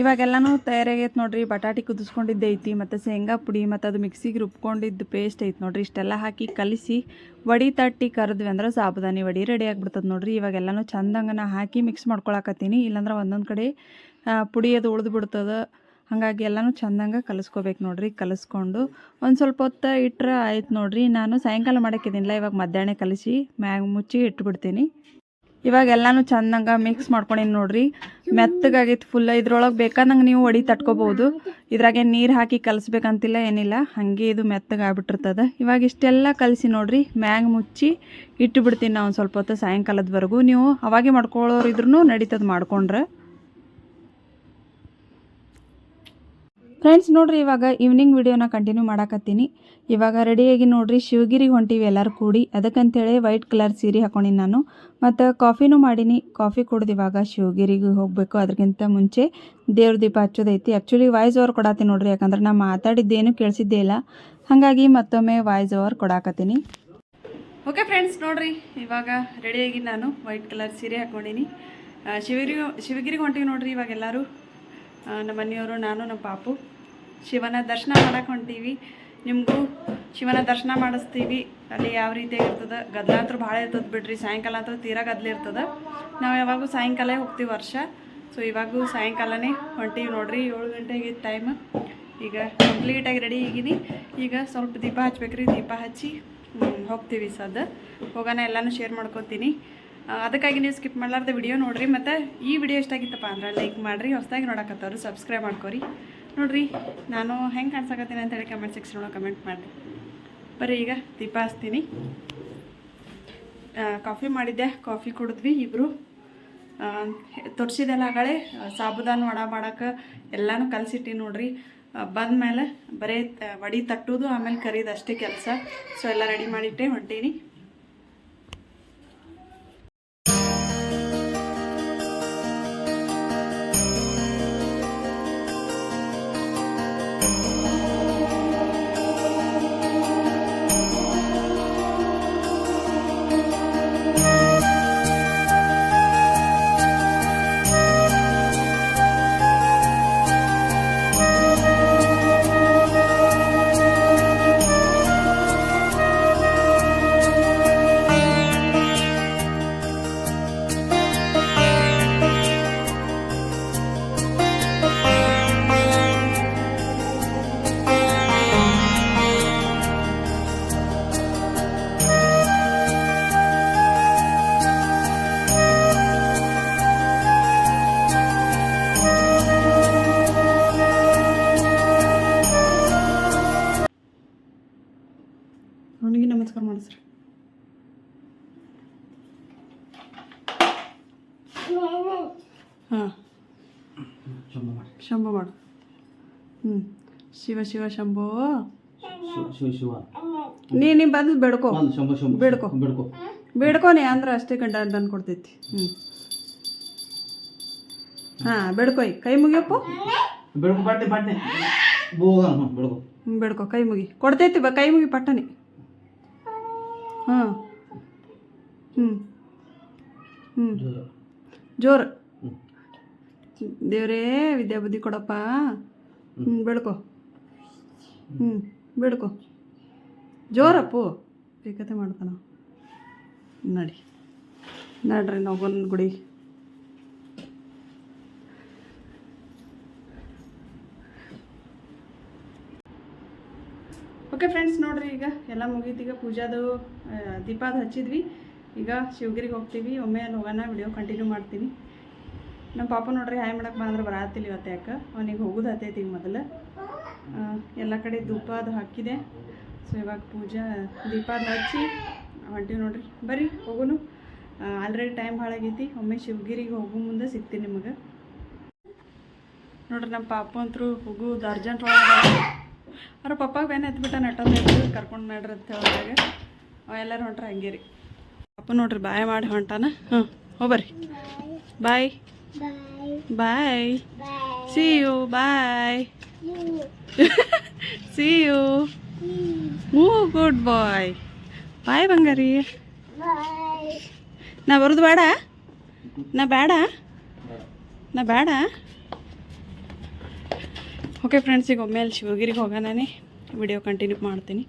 ಇವಾಗೆಲ್ಲನೂ ತಯಾರಾಗೈತೆ ನೋಡ್ರಿ, ಬಟಾಟಿ ಕುದಿಸ್ಕೊಂಡಿದ್ದೆ ಐತಿ, ಮತ್ತು ಶೇಂಗಾ ಪುಡಿ, ಮತ್ತು ಅದು ಮಿಕ್ಸಿಗೆ ರುಬ್ಕೊಂಡಿದ್ದು ಪೇಸ್ಟ್ ಐತಿ ನೋಡ್ರಿ. ಇಷ್ಟೆಲ್ಲ ಹಾಕಿ ಕಲಿಸಿ ವಡಿ ತಟ್ಟಿ ಕರೆದ್ವಿ ಅಂದ್ರೆ ಸಾಬುದಾನಿ ವಡಿ ರೆಡಿ ಆಗಿಬಿಡ್ತದೆ ನೋಡ್ರಿ. ಇವಾಗೆಲ್ಲನೂ ಚಂದಂಗೆ ನಾ ಹಾಕಿ ಮಿಕ್ಸ್ ಮಾಡ್ಕೊಳಕತ್ತೀನಿ. ಇಲ್ಲಾಂದ್ರೆ ಒಂದೊಂದು ಕಡೆ ಪುಡಿ ಅದು ಉಳಿದು ಬಿಡ್ತದೆ. ಹಾಗಾಗಿ ಎಲ್ಲನೂ ಚಂದಂಗೆ ಕಲಿಸ್ಕೋಬೇಕು ನೋಡಿರಿ, ಕಲಿಸ್ಕೊಂಡು. ಒಂದು ಸ್ವಲ್ಪ ಹೊತ್ತು ಇಟ್ಟರೆ ಆಯ್ತು ನೋಡಿರಿ. ನಾನು ಸಾಯಂಕಾಲ ಮಾಡೋಕ್ಕಿದ್ದೀನಿಲ್ಲ ಇವಾಗ ಮಧ್ಯಾಹ್ನ ಕಲಿಸಿ ಮ್ಯಾಗ ಮುಚ್ಚಿ ಇಟ್ಬಿಡ್ತೀನಿ. ಇವಾಗ ಎಲ್ಲನೂ ಚಂದಂಗೆ ಮಿಕ್ಸ್ ಮಾಡ್ಕೊಂಡಿನಿ ನೋಡಿರಿ. ಮೆತ್ತಗಾಗಿತ್ತು ಫುಲ್ ಇದ್ರೊಳಗೆ ಬೇಕಾದಂಗೆ ನೀವು ಒಡಿ ತಟ್ಕೋಬೋದು ಇದ್ರಾಗೆ ನೀರು ಹಾಕಿ ಕಲಿಸ್ಬೇಕಂತಿಲ್ಲ, ಏನಿಲ್ಲ. ಹಾಗೆ ಇದು ಮೆತ್ತಗೆ ಆಗ್ಬಿಟ್ಟಿರ್ತದೆ ಇವಾಗ ಇಷ್ಟೆಲ್ಲ ಕಲಿಸಿ ನೋಡಿರಿ, ಮ್ಯಾಗ ಮುಚ್ಚಿ ಇಟ್ಟು ಬಿಡ್ತೀನಿ ನಾವು ಸ್ವಲ್ಪ ಹೊತ್ತು ಸಾಯಂಕಾಲದವರೆಗೂ. ನೀವು ಅವಾಗೆ ಮಾಡ್ಕೊಳ್ಳೋರು ಇದ್ರೂ ನಡೀತದೆ ಮಾಡ್ಕೊಂಡ್ರೆ. ಫ್ರೆಂಡ್ಸ್ ನೋಡ್ರಿ, ಇವಾಗ ಈವ್ನಿಂಗ್ ವಿಡಿಯೋನ ಕಂಟಿನ್ಯೂ ಮಾಡಾಕತ್ತೀನಿ. ಇವಾಗ ರೆಡಿಯಾಗಿ ನೋಡ್ರಿ, ಶಿವಗಿರಿಗೆ ಹೊಂಟೀವಿ ಎಲ್ಲರೂ ಕೂಡಿ. ಅದಕ್ಕಂತೇಳಿ ವೈಟ್ ಕಲರ್ ಸೀರೆ ಹಾಕೊಂಡಿನಿ ನಾನು. ಮತ್ತು ಕಾಫಿನೂ ಮಾಡೀನಿ. ಕಾಫಿ ಕುಡ್ದು ಇವಾಗ ಶಿವಗಿರಿಗೆ ಹೋಗಬೇಕು. ಅದಕ್ಕಿಂತ ಮುಂಚೆ ದೇವ್ರ ದೀಪ ಹಚ್ಚೋದೈತಿ. ಆ್ಯಕ್ಚುಲಿ ವಾಯ್ಸ್ ಓವರ್ ಕೊಡಾತೀನಿ ನೋಡ್ರಿ, ಯಾಕಂದ್ರೆ ನಾನು ಮಾತಾಡಿದ್ದೇನು ಕೇಳಿಸಿದ್ದೇ ಇಲ್ಲ. ಹಾಗಾಗಿ ಮತ್ತೊಮ್ಮೆ ವಾಯ್ಸ್ ಓವರ್ ಕೊಡಾಕತ್ತೀನಿ. ಓಕೆ ಫ್ರೆಂಡ್ಸ್ ನೋಡ್ರಿ, ಇವಾಗ ರೆಡಿಯಾಗಿ ನಾನು ವೈಟ್ ಕಲರ್ ಸೀರೆ ಹಾಕ್ಕೊಂಡಿನಿ ಶಿವಗಿರಿ, ಶಿವಗಿರಿಗೆ ಹೊಂಟೀವಿ ನೋಡ್ರಿ, ಇವಾಗ ಎಲ್ಲರೂ. ನಮ್ಮ ಮನೆಯವರು, ನಾನು, ನಮ್ಮ ಪಾಪು. ಶಿವನ ದರ್ಶನ ಮಾಡಕ್ಕೆ ಹೊಂಟೀವಿ ನಿಮಗೂ ಶಿವನ ದರ್ಶನ ಮಾಡಿಸ್ತೀವಿ. ಅಲ್ಲಿ ಯಾವ ರೀತಿ ಗದ್ದಲ ಅಂತೂ ಭಾಳ ಇರ್ತದೆ ಬಿಡ್ರಿ. ಸಾಯಂಕಾಲ ಅಂತೂ ತೀರಾ ಗದ್ದಲ ಇರ್ತದೆ. ನಾವು ಯಾವಾಗೂ ಸಾಯಂಕಾಲ ಹೋಗ್ತೀವಿ ವರ್ಷ. ಸೊ ಇವಾಗೂ ಸಾಯಂಕಾಲನೇ ಹೊಂಟೀವಿ ನೋಡ್ರಿ. ಏಳು ಗಂಟೆಗೆ ಟೈಮ್ ಈಗ ಕಂಪ್ಲೀಟಾಗಿ ರೆಡಿ ಆಗಿನಿ ಈಗ ಸ್ವಲ್ಪ ದೀಪ ಹಚ್ಬೇಕ್ರಿ. ದೀಪ ಹಚ್ಚಿ ಹೋಗ್ತೀವಿ ಸದ ಹೋಗೋಣ, ಎಲ್ಲನೂ ಶೇರ್ ಮಾಡ್ಕೊತೀನಿ. ಅದಕ್ಕಾಗಿ ನೀವು ಸ್ಕಿಪ್ ಮಾಡಲಾರ್ದ ವಿಡಿಯೋ ನೋಡ್ರಿ. ಮತ್ತು ಈ ವಿಡಿಯೋ ಎಷ್ಟಾಗಿತ್ತಪ್ಪ ಅಂದ್ರೆ ಲೈಕ್ ಮಾಡಿರಿ, ಹೊಸದಾಗಿ ನೋಡಕತ್ತವ್ರು ಸಬ್ಸ್ಕ್ರೈಬ್ ಮಾಡ್ಕೊರಿ. ನೋಡ್ರಿ, ನಾನು ಹೆಂಗೆ ಕಾಣಿಸಕತ್ತೀನಿ ಅಂತೇಳಿ ಕಮೆಂಟ್ ಸೆಕ್ಷನ್ ಒಳಗೆ ಕಮೆಂಟ್ ಮಾಡಿರಿ. ಬರೀ ಈಗ, ದೀಪ ಹಚ್ತೀನಿ. ಕಾಫಿ ಮಾಡಿದ್ದೆ ಕಾಫಿ ಕುಡಿದ್ವಿ ಇಬ್ಬರು ತೋರಿಸಿದೆಲ್ಲ ಆಗಳೆ ಸಾಬುದಾನ ವಡ ಮಾಡೋಕೆ ಎಲ್ಲನೂ ಕಲಸಿಟ್ಟಿ ನೋಡ್ರಿ. ಬಂದಮೇಲೆ ಬರೀ ವಡಿ ತಟ್ಟೋದು, ಆಮೇಲೆ ಕರೀದು ಅಷ್ಟೇ ಕೆಲಸ. ಸೊ ಎಲ್ಲ ರೆಡಿ ಮಾಡಿಟ್ಟೆ, ಹೊಂಟೀನಿ. ಶಂಭು ಮಾಡು. ಹ್ಞೂ ಶಿವ ಶಿವ ಶಂಭು. ಶಿವ ಶಿವ ಶಿವ. ನೀ ನೀ ಬಂದು ಬೇಡ್ಕೋ. ಶಂಭು ಶಂಭು ಬೇಡ್ಕೊ. ಬೇಡ್ಕೊ. ಬೇಡ್ಕೊನಿ ಅಂದ್ರೆ ಅಷ್ಟೇ ಗಂಡ ತಂದು ಕೊಡ್ತೈತಿ ಹ್ಞೂ ಹಾಂ ಬೇಡ್ಕೊ ಈಗ. ಕೈ ಮುಗಿಯಪ್ಪ? ಬೇಡ್ಕೊ ಹ್ಞೂ ಬೇಡ್ಕೊ. ಕೈ ಮುಗಿ. ಕೊಡ್ತೈತಿ ಬಾ ಕೈ ಮುಗಿ ಪಟ್ಟನೆ. ಹಾಂ. ಹ್ಞೂ ಹ್ಞೂ ಜೋರ. ದೇವ್ರೇ ವಿದ್ಯಾ ಬುದ್ಧಿ ಕೊಡಪ್ಪ. ಹ್ಞೂ ಬೇಡ್ಕೊ ಹ್ಞೂ ಬೇಡ್ಕೊ ಜೋರಪ್ಪು. ಬೇಕತೆ ಮಾಡ್ತಾನ. ನಡಿ. ನಡ್ರಿ ನಾವು ಗುಡಿ. ಓಕೆ ಫ್ರೆಂಡ್ಸ್ ನೋಡ್ರಿ ಈಗ ಎಲ್ಲ ಮುಗೀತು. ಈಗ ಪೂಜಾದು ದೀಪಾದ ಹಚ್ಚಿದ್ವಿ. ಈಗ ಶಿವಗಿರಿಗೆ ಹೋಗ್ತೀವಿ. ಒಮ್ಮೆ ಅಲ್ಲಿ ಹೋಗೋಣ ವಿಡಿಯೋ ಕಂಟಿನ್ಯೂ ಮಾಡ್ತೀನಿ. ನಮ್ಮ ಪಾಪ ನೋಡ್ರಿ ಹಾಯ್ ಮಾಡಕ್ಕೆ ಬಂದ್ರೆ ಬರತ್ತಿಲ್ಲ ಇವತ್ತು ಯಾಕೆ? ಅವನಿಗೆ ಹೋಗೋದು ಹತ್ತೈತಿ ಈಗ ಮೊದಲು. ಎಲ್ಲ ಕಡೆ ಧೂಪ ಅದು ಹಾಕಿದೆ. ಸೊ ಇವಾಗ ಪೂಜಾ ದೀಪ ಅದು ಹಚ್ಚಿ ಹೊಂಟೀವಿ ನೋಡ್ರಿ. ಬರ್ರಿ, ಹೋಗೋನು. ಆಲ್ರೆಡಿ ಟೈಮ್ ಹಾಳಾಗೈತಿ. ಒಮ್ಮೆ ಶಿವಗಿರಿಗೆ ಹೋಗೋ ಮುಂದೆ ಸಿಗ್ತೀನಿ ನಿಮಗೆ. ನೋಡ್ರಿ ನಮ್ಮ ಪಾಪ ಅಂತರೂ ಹೋಗೋದು ಅರ್ಜೆಂಟ್ ಒಳಗೆ ಅವ್ರ ಪಪ್ಪಾಗ ಬೇನೆ ಎತ್ಬಿಟ್ಟ ನೆಟ್ಟೊಂದು ಕರ್ಕೊಂಡು ನಡ್ರಿ ಅಂತ ಹೇಳಿದಾಗ. ಅವೆಲ್ಲರೂ ಹೊಂಟ್ರೆ ಹಂಗೆ ರೀ ಪಾಪ ನೋಡ್ರಿ, ಬಾಯ್ ಮಾಡಿ ಹೊಂಟಾನ. ಹ್ಞೂ ಹೋಗ್ಬರ್ರಿ. Bye. Bye see you bye see you ಮೂ ಗುಡ್ ಬಾಯ್ ಬಾಯ್ ಬಂಗಾರಿ ನಾ ಬರೋದು ಬೇಡ? ನಾ ಬೇಡ? ನಾ ಬೇಡ? ಓಕೆ ಫ್ರೆಂಡ್ಸ್ ಈಗ ಒಮ್ಮೆ ಅಲ್ಲಿ ಶಿವಗಿರಿಗೆ ಹೋಗೋಣನೆ ವಿಡಿಯೋ ಕಂಟಿನ್ಯೂ ಮಾಡ್ತೀನಿ.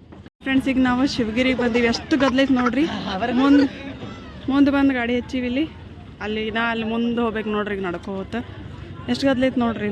ಫ್ರೆಂಡ್ಸ್ ಈಗ ನಾವು ಶಿವಗಿರಿಗೆ ಬಂದೀವಿ. ಎಷ್ಟು ಗದ್ಲೈತೆ ನೋಡ್ರಿ. ಮುಂದೆ ಮುಂದೆ ಬಂದು ಗಾಡಿ ಹಚ್ಚಿವಿ ಇಲ್ಲಿ. ಅಲ್ಲಿ ನಾ ಅಲ್ಲಿ ಮುಂದೆ ಹೋಗ್ಬೇಕು ನೋಡ್ರಿ ಈಗ ನಡ್ಕೋತ ಎಷ್ಟು ಗದ್ಲೈತೆ ನೋಡ್ರಿ.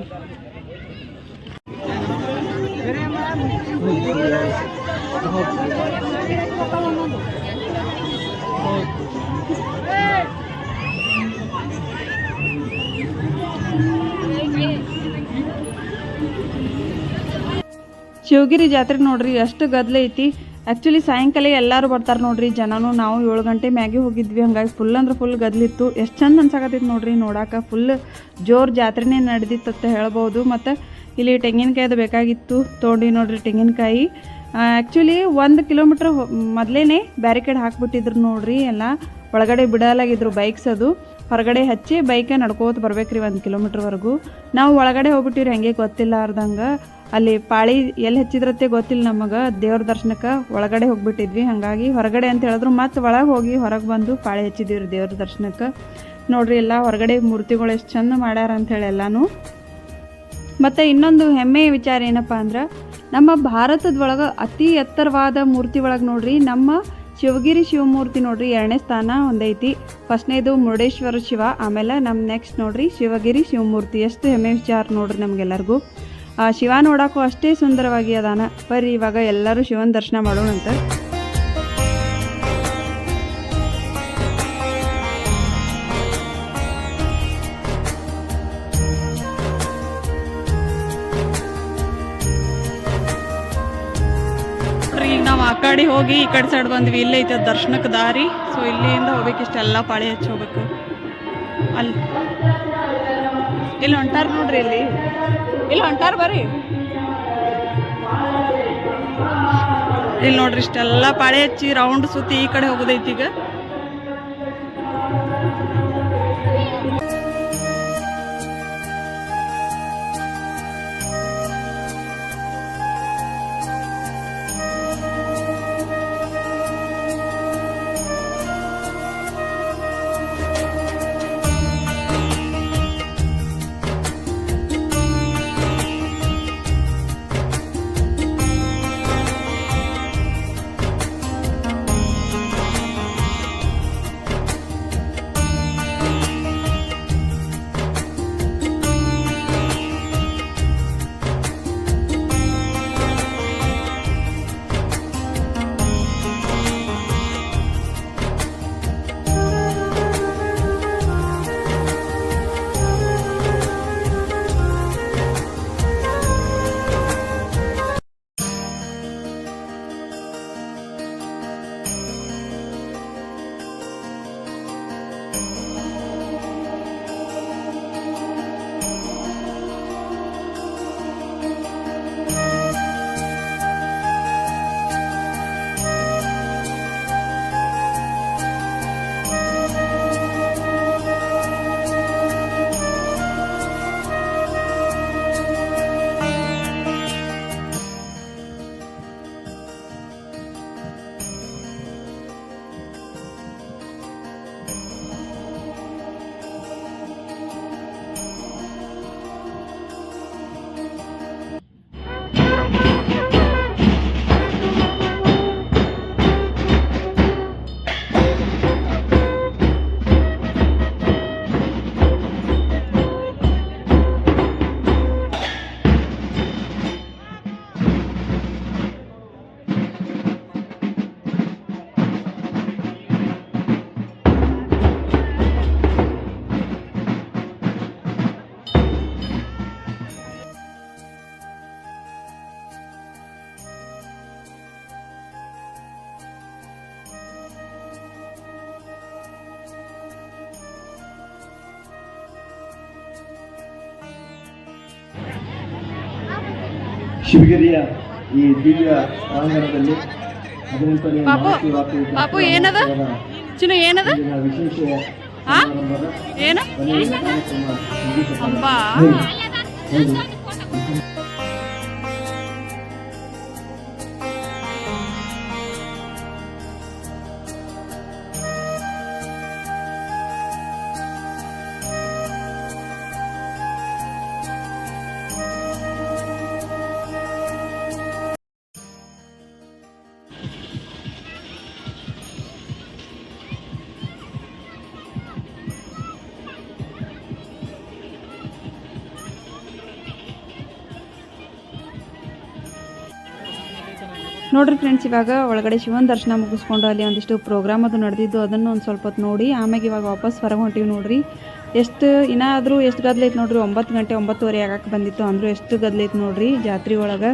ಶಿವಗಿರಿ ಜಾತ್ರೆ ನೋಡ್ರಿ ಎಷ್ಟು ಗದ್ಲೆ ಐತಿ ಆ್ಯಕ್ಚುಲಿ ಸಾಯಂಕಾಲ ಎಲ್ಲರೂ ಬರ್ತಾರೆ ನೋಡ್ರಿ. ಜನನು ನಾವು ಏಳು ಗಂಟೆ ಮ್ಯಾಗೆ ಹೋಗಿದ್ವಿ. ಹಂಗಾಗಿ ಫುಲ್ ಅಂದ್ರೆ ಫುಲ್ ಗದ್ಲಿತ್ತು. ಎಷ್ಟು ಚಂದ ಅನ್ಸಾಕತ್ತಿತ್ತು ನೋಡ್ರಿ ನೋಡಾಕ. ಫುಲ್ ಜೋರು ಜಾತ್ರೆನೇ ನಡೆದಿತ್ತು ಅಂತ ಹೇಳ್ಬೋದು. ಮತ್ತು ಇಲ್ಲಿ ತೆಂಗಿನಕಾಯಿದು ಬೇಕಾಗಿತ್ತು. ತೊಗೊಂಡು ನೋಡ್ರಿ ತೆಂಗಿನಕಾಯಿ. ಆ್ಯಕ್ಚುಲಿ ಒಂದು ಕಿಲೋಮೀಟ್ರ್ ಮೊದಲೇ ಬ್ಯಾರಿಕೇಡ್ ಹಾಕ್ಬಿಟ್ಟಿದ್ರು ನೋಡ್ರಿ. ಎಲ್ಲ ಒಳಗಡೆ ಬಿಡಲಾಗಿದ್ರು ಬೈಕ್ಸ್ ಅದು. ಹೊರಗಡೆ ಹಚ್ಚಿ ಬೈಕೆ ನಡ್ಕೋತ ಬರ್ಬೇಕ್ರಿ ಒಂದು ಕಿಲೋಮೀಟ್ರ್ವರೆಗೂ ನಾವು ಒಳಗಡೆ ಹೋಗ್ಬಿಟ್ಟಿವ್ರಿ, ಹಂಗೆ ಗೊತ್ತಿಲ್ಲ ಅರ್ಧಂಗೆ ಅಲ್ಲಿ ಪಾಳಿ ಎಲ್ಲಿ ಹಚ್ಚಿದ್ರತ್ತೆ ಗೊತ್ತಿಲ್ಲ ನಮಗೆ. ದೇವ್ರ ದರ್ಶನಕ್ಕೆ ಒಳಗಡೆ ಹೋಗ್ಬಿಟ್ಟಿದ್ವಿ. ಹಾಗಾಗಿ ಹೊರಗಡೆ ಅಂತ ಹೇಳಿದ್ರು ಮತ್ತೆ ಒಳಗೆ ಹೋಗಿ ಹೊರಗೆ ಬಂದು ಪಾಳಿ ಹಚ್ಚಿದ್ದೀವಿ ರೀ ದೇವ್ರ ದರ್ಶನಕ್ಕೆ. ನೋಡ್ರಿ ಎಲ್ಲ ಹೊರಗಡೆ ಮೂರ್ತಿಗಳು ಎಷ್ಟು ಚಂದ ಮಾಡ್ಯಾರ ಅಂಥೇಳಿ ಎಲ್ಲಾನು. ಮತ್ತು ಇನ್ನೊಂದು ಹೆಮ್ಮೆಯ ವಿಚಾರ ಏನಪ್ಪ ಅಂದ್ರೆ, ನಮ್ಮ ಭಾರತದೊಳಗೆ ಅತಿ ಎತ್ತರವಾದ ಮೂರ್ತಿ ಒಳಗೆ ನೋಡ್ರಿ, ನಮ್ಮ ಶಿವಗಿರಿ ಶಿವಮೂರ್ತಿ ನೋಡ್ರಿ ಎರಡನೇ ಸ್ಥಾನ ಒಂದೈತಿ ಫಸ್ಟ್ನೇದು ಮುರುಡೇಶ್ವರ ಶಿವ, ಆಮೇಲೆ ನಮ್ಮ ನೆಕ್ಸ್ಟ್ ನೋಡ್ರಿ ಶಿವಗಿರಿ ಶಿವಮೂರ್ತಿ. ಎಷ್ಟು ಹೆಮ್ಮೆ ವಿಚಾರ ನೋಡ್ರಿ ನಮಗೆಲ್ಲರಿಗೂ. ಆ ಶಿವ ನೋಡಕ್ಕೂ ಅಷ್ಟೇ ಸುಂದರವಾಗಿ ಅದಾನ. ಬರ್ರಿ, ಇವಾಗ ಎಲ್ಲರೂ ಶಿವನ ದರ್ಶನ ಮಾಡೋಣಂತ ನಾವು ಆ ಕಡೆ ಹೋಗಿ ಈ ಕಡೆ ಸೈಡ್ ಬಂದ್ವಿ. ಇಲ್ಲೇ ಐತೆ ದರ್ಶನಕ್ಕೆ ದಾರಿ. ಸೊ ಇಲ್ಲಿಂದ ಹೋಗ್ಬೇಕು, ಇಷ್ಟೆಲ್ಲ ಪಾಳಿ ಹಚ್ಚಿ ಹೋಗ್ಬೇಕು. ಅಲ್ಲಿ ಇಲ್ಲಿ, ಹೊಂಟಾರ ನೋಡ್ರಿ ಇಲ್ಲಿ ಇಲ್ಲಿ ಹೊಂಟಾರ ಬರ್ರಿ. ಇಲ್ಲಿ ನೋಡ್ರಿ ಇಷ್ಟೆಲ್ಲ ಪಾಳೆ ಹಚ್ಚಿ ರೌಂಡ್ ಸುತ್ತಿ ಈ ಕಡೆ ಹೋಗೋದೈತಿ ಈಗ. ಶಿವಗಿರಿಯ ಈ ದಿವ್ಯ ಪ್ರಾಂಗಣದಲ್ಲಿ ಹದಿನೆಂಟನೇ ಪಾಪು, ಏನದ? ಚಿನ್ನ ಏನದ? ವಿಶೇಷ ಏನು? ಕೊನೆಯ ನೋಡ್ರಿ ಫ್ರೆಂಡ್ಸ್ ಇವಾಗ ಒಳಗಡೆ ಶಿವನ ದರ್ಶನ ಮುಗಿಸ್ಕೊಂಡು ಅಲ್ಲಿ ಒಂದಿಷ್ಟು ಪ್ರೋಗ್ರಾಮ್ ಅದು ನಡೆದಿದ್ದು, ಅದನ್ನು ಒಂದು ಸ್ವಲ್ಪ ಹೊತ್ತು ನೋಡಿ, ಆಮ್ಯಾಗ ಇವಾಗ ವಾಪಸ್ ಹೊರಗೆ ಹೊಂಟಿವಿ ನೋಡ್ರಿ. ಎಷ್ಟು ಇನ್ನಾದರೂ ಎಷ್ಟು ಗದ್ಲೈತೆ ನೋಡ್ರಿ, ಒಂಬತ್ತು ಗಂಟೆ ಒಂಬತ್ತುವರೆ ಆಗಕ್ಕೆ ಬಂದಿತ್ತು, ಅಂದರೂ ಎಷ್ಟು ಗದ್ಲೈತೆ ನೋಡ್ರಿ, ಜಾತ್ರೆ ಒಳಗೆ.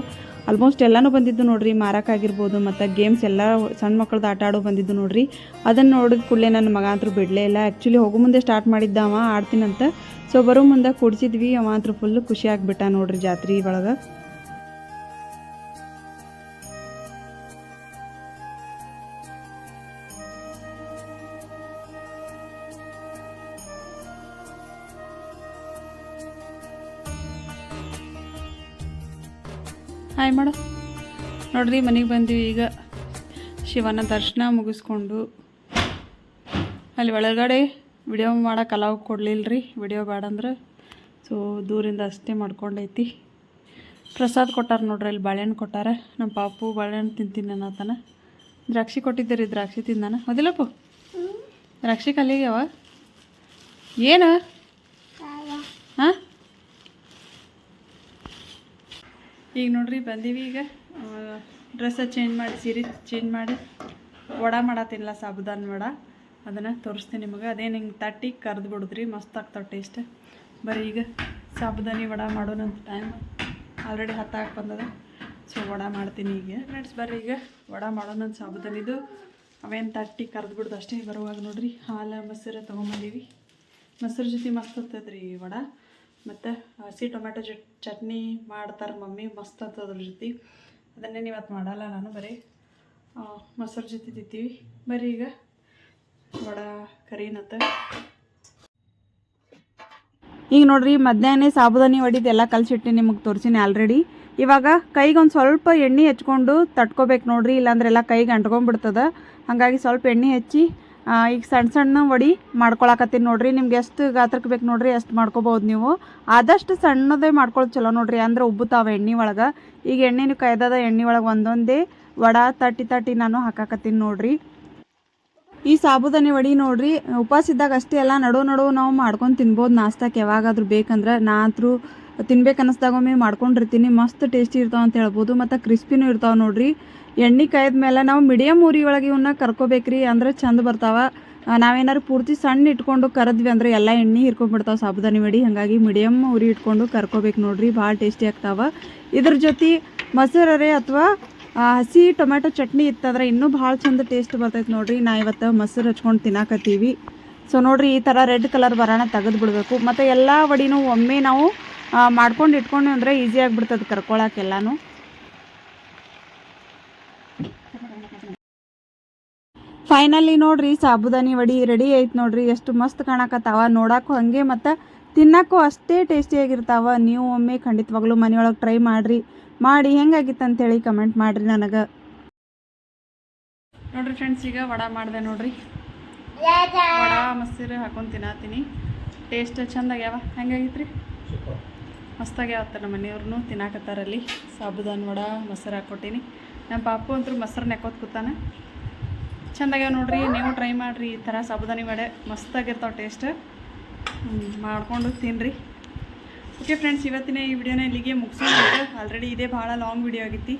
ಆಲ್ಮೋಸ್ಟ್ ಎಲ್ಲನೂ ಬಂದಿದ್ದು ನೋಡ್ರಿ ಮಾರಕ್ಕಾಗಿರ್ಬೋದು ಮತ್ತು ಗೇಮ್ಸ್ ಎಲ್ಲ ಸಣ್ಣ ಮಕ್ಕಳದ್ದು ಆಟ ಆಡೋ ಬಂದಿದ್ದು ನೋಡ್ರಿ. ಅದನ್ನು ನೋಡಿದ ಕೂಡಲೇ ನನ್ನ ಮಗ ಅಂತರೂ ಬಿಡಲೇ ಇಲ್ಲ. ಆ್ಯಕ್ಚುಲಿ ಹೋಗೋ ಮುಂದೆ ಸ್ಟಾರ್ಟ್ ಮಾಡಿದ್ದ ಅವ, ಆಡ್ತೀನಂತ. ಸೊ ಬರೋ ಮುಂದೆ ಕೂಡಿಸಿದ್ವಿ, ಅವ ಅಂತೂ ಫುಲ್ ಖುಷಿ ನೋಡ್ರಿ ಜಾತ್ರೆ ಒಳಗೆ. ಹಾಯ್ ಮಾಡು. ನೋಡ್ರಿ ಮನೆಗೆ ಬಂದ್ವಿ ಈಗ. ಶಿವನ ದರ್ಶನ ಮುಗಿಸ್ಕೊಂಡು ಅಲ್ಲಿ ಒಳಗಡೆ ವಿಡಿಯೋ ಮಾಡೋಕೆ ಅಲಾವ್ ಕೊಡಲಿಲ್ಲ ರೀ ವಿಡಿಯೋ ಬೇಡಂದ್ರೆ ಸೊ ದೂರಿಂದ ಅಷ್ಟೇ ಮಾಡ್ಕೊಂಡೈತಿ. ಪ್ರಸಾದ ಕೊಟ್ಟಾರ ನೋಡ್ರಿ ಅಲ್ಲಿ ಬಾಳೆಹಣ್ಣು ಕೊಟ್ಟಾರ. ನಮ್ಮ ಪಾಪು ಬಾಳೆಹಣ್ಣು ತಿಂತೀನಿ ಅನ್ನತಾನ. ದ್ರಾಕ್ಷಿ ಕೊಟ್ಟಿದ್ದೆ ರೀ ದ್ರಾಕ್ಷಿ ತಿಂದಾನ? ಹೌದಿಲ್ಲಪ್ಪು ದ್ರಾಕ್ಷಿ ಕಲಿಗ್ಯಾವ ಏನು? ಹಾಂ? ಈಗ ನೋಡ್ರಿ ಬಂದೀವಿ ಈಗ. ಡ್ರೆಸ್ಸ ಚೇಂಜ್ ಮಾಡಿ ಸೀರೆ ಚೇಂಜ್ ಮಾಡಿ. ವಡ ಮಾಡತ್ತಿಲ್ಲ ಸಾಬುದಾನ್ ವಡ. ಅದನ್ನು ತೋರಿಸ್ತೀನಿ ನಿಮಗೆ. ಅದೇನು ಹಿಂಗೆ ತಟ್ಟಿ ಕರೆದು ಬಿಡುದ್ರಿ, ಮಸ್ತ್ ಆಗ್ತಾವೆ ಟೇಸ್ಟ್ ಬರೀ ಈಗ ಸಾಬುದಾನಿ ವಡ ಮಾಡೋಣಂತ ಟೈಮ್ ಆಲ್ರೆಡಿ ಹತ್ತಾಕ್ ಬಂದದ. ಸೊ ವಡ ಮಾಡ್ತೀನಿ ಈಗ. ಫ್ರೆಂಡ್ಸ್ ಬರ್ರಿ ಈಗ. ವಡ ಮಾಡೋಣಂತ ಸಾಬುದಾನಿದು ಅವೇನು ತಟ್ಟಿ ಕರೆದು ಬಿಡ್ದು ಅಷ್ಟೇ ಬರುವಾಗ ನೋಡ್ರಿ. ಹಾಲು, ಮೊಸರು ತೊಗೊಂಬಂದೀವಿ. ಮೊಸರು ಜೊತೆ ಮಸ್ತ್ ಈ ವಡ. ಮತ್ತು ಹಸಿ ಟೊಮೆಟೊ ಚಟ್, ಚಟ್ನಿ ಮಾಡ್ತಾರೆ ಮಮ್ಮಿ, ಮಸ್ತ್ ಅಂತ ಅದ್ರ ಜೊತೆ. ಅದನ್ನೇನು ಇವತ್ತು ಮಾಡಲ್ಲ ನಾನು ಬರೀ ಮೊಸರು ಜೊತೆ ತಿಂತೀವಿ. ಬರೀ ಈಗ ವಡ ಕರಿನತ್ತ ಈಗ ನೋಡ್ರಿ, ಮಧ್ಯಾಹ್ನ ಸಾಬುದಾನಿ ವಡಿದು ಎಲ್ಲ ಕಲ್ಸಿಟ್ಟು ನಿಮಗೆ ತೋರಿಸಿನಿ ಆಲ್ರೆಡಿ ಇವಾಗ ಕೈಗೆ ಒಂದು ಸ್ವಲ್ಪ ಎಣ್ಣೆ ಹಚ್ಕೊಂಡು ತಟ್ಕೋಬೇಕು ನೋಡ್ರಿ, ಇಲ್ಲಾಂದ್ರೆ ಎಲ್ಲ ಕೈಗೆ ಅಂಟ್ಕೊಂಡ್ಬಿಡ್ತದ. ಹಾಗಾಗಿ ಸ್ವಲ್ಪ ಎಣ್ಣೆ ಹಚ್ಚಿ ಈಗ ಸಣ್ಣ ಸಣ್ಣ ವಡಿ ಮಾಡ್ಕೊಳಕತ್ತೀನಿ ನೋಡ್ರಿ. ನಿಮ್ಗೆ ಎಷ್ಟು ಗಾತ್ರಕ್ಕೆ ಬೇಕು ನೋಡ್ರಿ, ಎಷ್ಟು ಮಾಡ್ಕೋಬೋದು ನೀವು. ಆದಷ್ಟು ಸಣ್ಣದೇ ಮಾಡ್ಕೊಳ್ಳೋದು ಚಲೋ ನೋಡ್ರಿ. ಅಂದ್ರೆ ತಾವ ಎಣ್ಣೆ ಒಳಗೆ. ಈಗ ಎಣ್ಣೆನೂ ಕಾಯ್ದದ ಎಣ್ಣೆ ಒಳಗೆ ಒಂದೊಂದೇ ವಡ ತಟ್ಟಿ ತಟ್ಟಿ ನಾನು ಹಾಕಾಕತ್ತೀನಿ ನೋಡ್ರಿ. ಈ ಸಾಬುದಾನಿ ವಡಿ ನೋಡ್ರಿ, ಉಪವಾಸ ಇದ್ದಾಗ ಅಷ್ಟೇ ಎಲ್ಲ ನಡು ನಡು ನಾವು ಮಾಡ್ಕೊಂಡು ತಿನ್ಬೋದು. ನಾಷ್ಟಕ್ಕೆ ಯಾವಾಗಾದ್ರೂ ಬೇಕಂದ್ರೆ ನಾ ಅಂತೂ ತಿನ್ಬೇಕು ಒಮ್ಮೆ ಮಾಡ್ಕೊಂಡಿರ್ತೀನಿ. ಮಸ್ತ್ ಟೇಸ್ಟಿ ಇರ್ತಾವ ಅಂತ ಹೇಳ್ಬೋದು. ಮತ್ತು ಕ್ರಿಸ್ಪಿನೂ ಇರ್ತಾವೆ ನೋಡ್ರಿ. ಎಣ್ಣೆ ಕಾಯ್ದ ಮೇಲೆ ನಾವು ಮೀಡಿಯಮ್ ಉರಿ ಒಳಗೆ ಇವನ್ನ ಕರ್ಕೋಬೇಕ್ರಿ ಅಂದ್ರೆ ಚಂದ ಬರ್ತಾವೆ. ನಾವೇನಾರು ಪೂರ್ತಿ ಸಣ್ಣ ಇಟ್ಕೊಂಡು ಕರದ್ವಿ ಅಂದ್ರೆ ಎಲ್ಲ ಎಣ್ಣೆ ಹಿರ್ಕೊಂಡ್ಬಿಡ್ತಾವೆ ಸಾಬುದಾನಿ ವಡಿ. ಹಾಗಾಗಿ ಮೀಡಿಯಮ್ ಉರಿ ಇಟ್ಕೊಂಡು ಕರ್ಕೋಬೇಕು ನೋಡ್ರಿ, ಭಾಳ ಟೇಸ್ಟಿ ಆಗ್ತಾವೆ. ಇದ್ರ ಜೊತೆ ಮೊಸರರೆ ಅಥವಾ ಹಸಿ ಟೊಮೆಟೊ ಚಟ್ನಿ ಇತ್ತಂದ್ರೆ ಇನ್ನೂ ಭಾಳ ಚಂದ ಟೇಸ್ಟ್ ಬರ್ತೈತೆ ನೋಡ್ರಿ. ನಾ ಇವತ್ತು ಮೊಸರು ಹಚ್ಕೊಂಡು ತಿನ್ನಾಕತ್ತೀವಿ. ಸೊ ನೋಡ್ರಿ ಈ ಥರ ರೆಡ್ ಕಲರ್ ಬರೋಣ ತೆಗೆದು ಬಿಡಬೇಕು. ಮತ್ತು ಎಲ್ಲ ವಡಿನೂ ಒಮ್ಮೆ ನಾವು ಮಾಡ್ಕೊಂಡು ಇಟ್ಕೊಂಡು ಅಂದರೆ ಈಸಿ ಆಗಿಬಿಡ್ತದೆ ಕರ್ಕೊಳಕ್ಕೆ ಫೈನಲಿ ನೋಡ್ರಿ, ಸಾಬುದಾನಿ ವಡಿ ರೆಡಿ ಐತೆ ನೋಡ್ರಿ. ಎಷ್ಟು ಮಸ್ತ್ ಕಾಣಕತ್ತಾವ. ನೋಡಕ್ಕೂ ಹಂಗೆ ಮತ್ತು ತಿನ್ನಕ್ಕೂ ಅಷ್ಟೇ ಟೇಸ್ಟಿಯಾಗಿರ್ತಾವ ನೀವು ಒಮ್ಮೆ ಖಂಡಿತವಾಗ್ಲೂ ಮನೆಯೊಳಗೆ ಟ್ರೈ ಮಾಡಿರಿ. ಮಾಡಿ ಹೆಂಗಾಗಿತ್ತು ಅಂತೇಳಿ ಕಮೆಂಟ್ ಮಾಡಿರಿ ನನಗೆ. ನೋಡ್ರಿ ಫ್ರೆಂಡ್ಸ್ ಈಗ ವಡ ಮಾಡಿದೆ ನೋಡ್ರಿ. ವಡ ಮೊಸರು ಹಾಕೊಂಡು ತಿನ್ನತ್ತೀನಿ ಟೇಸ್ಟ್ ಚಂದಾಗ್ಯಾವ ಹೆಂಗಾಗಿತ್ರಿ? ಮಸ್ತಾಗ್ಯಾವತ್ತ ನಮ್ಮ ಮನೆಯವ್ರು ತಿನ್ನಾಕತ್ತಾರಲ್ಲಿ. ಸಾಬುದಾನ್ ವಡ, ಮೊಸರು ಹಾಕ್ಕೊಟ್ಟೀನಿ ನಮ್ಮ ಪಾಪು ಅಂತೂ ಮೊಸರು ನೆಕ್ಕೋತ್ ಕೂತಾನೆ. ಚಂದಾಗ್ಯಾವ ನೋಡ್ರಿ ನೀವು ಟ್ರೈ ಮಾಡಿರಿ ಈ ಥರ ಸಾಬುದಾನಿ ವಡೆ ಮಸ್ತಾಗಿರ್ತಾವೆ ಟೇಸ್ಟ್ ಮಾಡಿಕೊಂಡು ತಿನ್ನಿರಿ ಓಕೆ ಫ್ರೆಂಡ್ಸ್ ಇವತ್ತಿನ ಈ ವಿಡಿಯೋನ ಇಲ್ಲಿಗೆ ಮುಗಿಸ್ಕೊಂಡು ಆಲ್ರೆಡಿ ಇದೇ ಭಾಳ ಲಾಂಗ್ ವಿಡಿಯೋ ಆಗಿತ್ತು.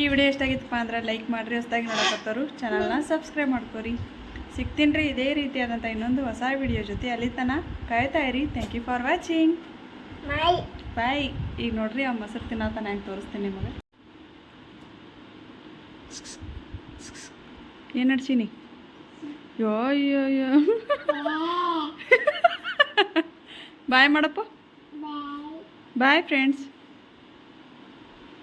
ಈ ವಿಡಿಯೋ ಎಷ್ಟಾಗಿತ್ತಪ್ಪ ಅಂದ್ರೆ ಲೈಕ್ ಮಾಡಿರಿ ಹೊಸದಾಗಿ ನೋಡಕತ್ತವರು. ಚಾನಲ್ನ ಸಬ್ಸ್ಕ್ರೈಬ್ ಮಾಡ್ಕೋರಿ. ಸಿಗ್ತೀನಿ ರೀ ಇದೇ ರೀತಿಯಾದಂಥ ಇನ್ನೊಂದು ಹೊಸ ವಿಡಿಯೋ ಜೊತೆ. ಅಲ್ಲಿ ತನಕ ಕಾಯ್ತಾ ಇರಿ. Thank you for watching bye ಈಗ ನೋಡ್ರಿ ಆ ಮೊಸರು ತನ ಹೆಂಗೆ ತೋರಿಸ್ತೀನಿ ನಿಮಗೆ. ಏನು ನಡ್ಸೀನಿ? ಯೋ ಅಯ್ಯೋ ಅಯ್ಯೋ ಬಾಯ್ ಮಾಡಪ್ಪ. Bye friends.